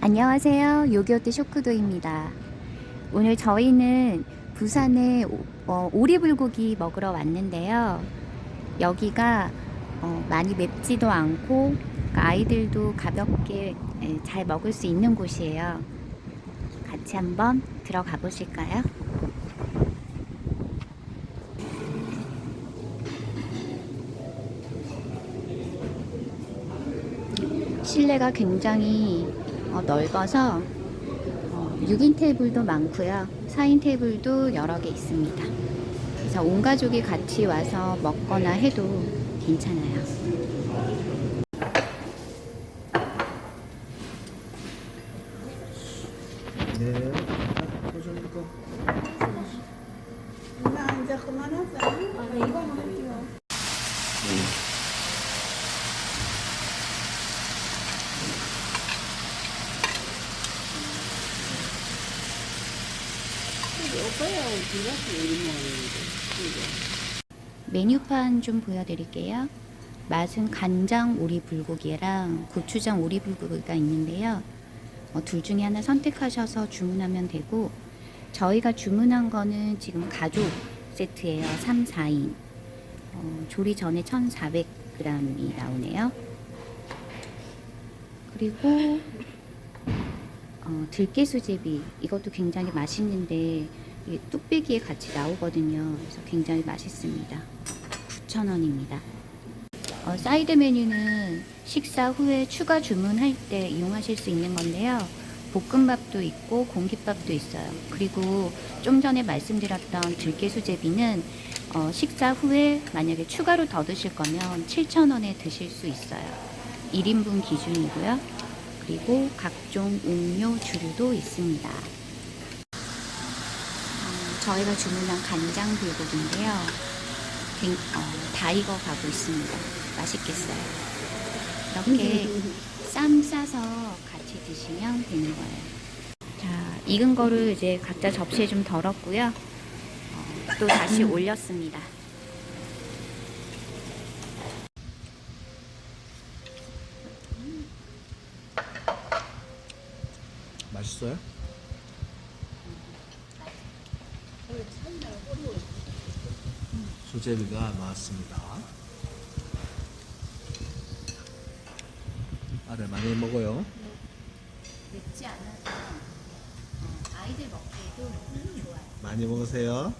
안녕하세요. 요기요트 쇼크도입니다. 오늘 저희는 부산에 오- 어, 오리불고기 먹으러 왔는데요. 여기가 어, 많이 맵지도 않고 그러니까 아이들도 가볍게 예, 잘 먹을 수 있는 곳이에요. 같이 한번 들어가 보실까요? 실내가 굉장히 어, 넓어서 어, 6인 테이블도 많고요. 4인 테이블도 여러 개 있습니다. 그래서 온 가족이 같이 와서 먹거나 해도 괜찮아요. 네. 소주니까. 나 이제 그만하자. 아, 네, 이거만 할게요. 오빠야, 네가 제일 먹는데. 메뉴판 좀 보여드릴게요. 맛은 간장 오리 불고기랑 고추장 오리 불고기가 있는데요. 어, 둘 중에 하나 선택하셔서 주문하면 되고 저희가 주문한 거는 지금 가족 세트예요. 3, 4인. 어, 조리 전에 1,400g이 나오네요. 그리고 어, 들깨 수제비 이것도 굉장히 맛있는데 뚝배기에 같이 나오거든요. 그래서 굉장히 맛있습니다. 9,000원입니다. 어, 사이드 메뉴는 식사 후에 추가 주문할 때 이용하실 수 있는 건데요. 볶음밥도 있고 공깃밥도 있어요. 그리고 좀 전에 말씀드렸던 들깨 수제비는 어, 식사 후에 만약에 추가로 더 드실 거면 7,000원에 드실 수 있어요. 1인분 기준이고요. 그리고 각종 음료 주류도 있습니다. 어, 저희가 주문한 간장 불고기인데요. 갱- 어, 다 익어가고 있습니다. 맛있겠어요. 이렇게 쌈 싸서 같이 드시면 되는 거예요. 자, 익은 거를 이제 각자 접시에 좀 덜었고요. 어, 또 다시 올렸습니다. 맛있어요? 수제비가 나왔습니다. 아들 많이 먹어요. 맵지 않아서 어, 아이들 먹기에도 좋아요. 많이 먹으세요.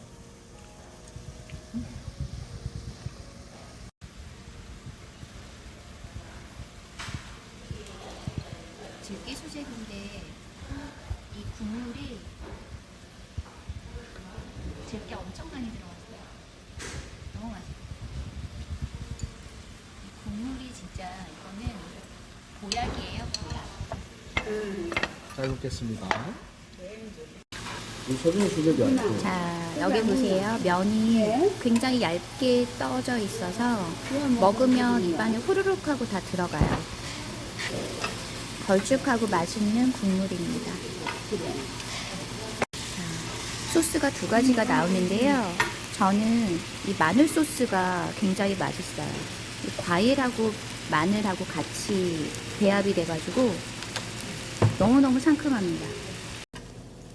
들깨 수제비인데 이 국물이 들깨 엄청 많이 들어갔어요. 너무 맛있어요. 이 국물이 진짜 이거는 보약이에요, 보약. 잘 먹겠습니다. 이 자, 여기 보세요. 면이 굉장히 얇게 떠져 있어서 먹으면 입안에 후루룩 하고 다 들어가요. 걸쭉하고 맛있는 국물입니다. 자, 소스가 두 가지가 나오는데요. 저는 이 마늘 소스가 굉장히 맛있어요. 이 과일하고 마늘하고 같이 배합이 돼가지고 너무너무 상큼합니다.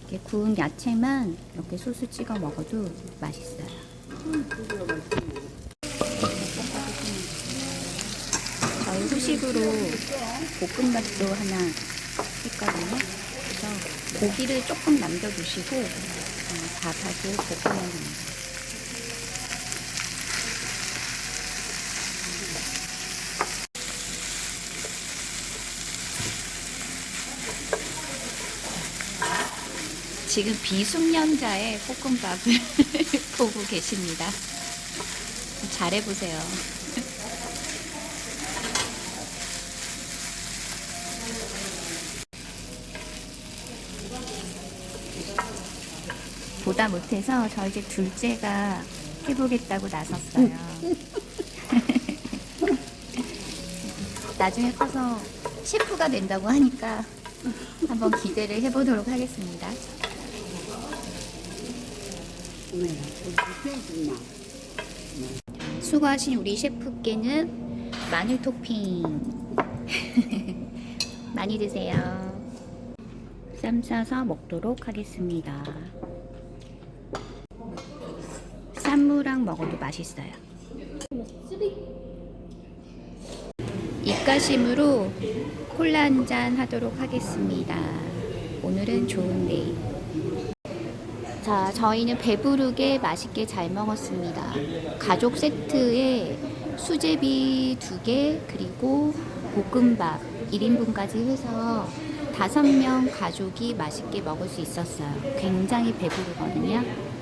이렇게 구운 야채만 이렇게 소스 찍어 먹어도 맛있어요. 저희 후식으로 볶음밥도 하나 했거든요. 그래서 고기를 조금 남겨두시고 어, 밥하고 볶으면 됩니다. 지금 비숙련자의 볶음밥을 보고 계십니다. 잘해보세요. 보다 못해서 저희 집 둘째가 해보겠다고 나섰어요. 나중에 커서 셰프가 된다고 하니까 한번 기대를 해보도록 하겠습니다. 수고하신 우리 셰프께는 마늘 토핑 많이 드세요. 쌈 싸서 먹도록 하겠습니다. 쌈무랑 먹어도 맛있어요. 입가심으로 콜라 한 잔 하도록 하겠습니다. 오늘은 좋은 데이. 자, 저희는 배부르게 맛있게 잘 먹었습니다. 가족 세트에 수제비 두 개, 그리고 볶음밥 1인분까지 해서 다섯 명 가족이 맛있게 먹을 수 있었어요. 굉장히 배부르거든요.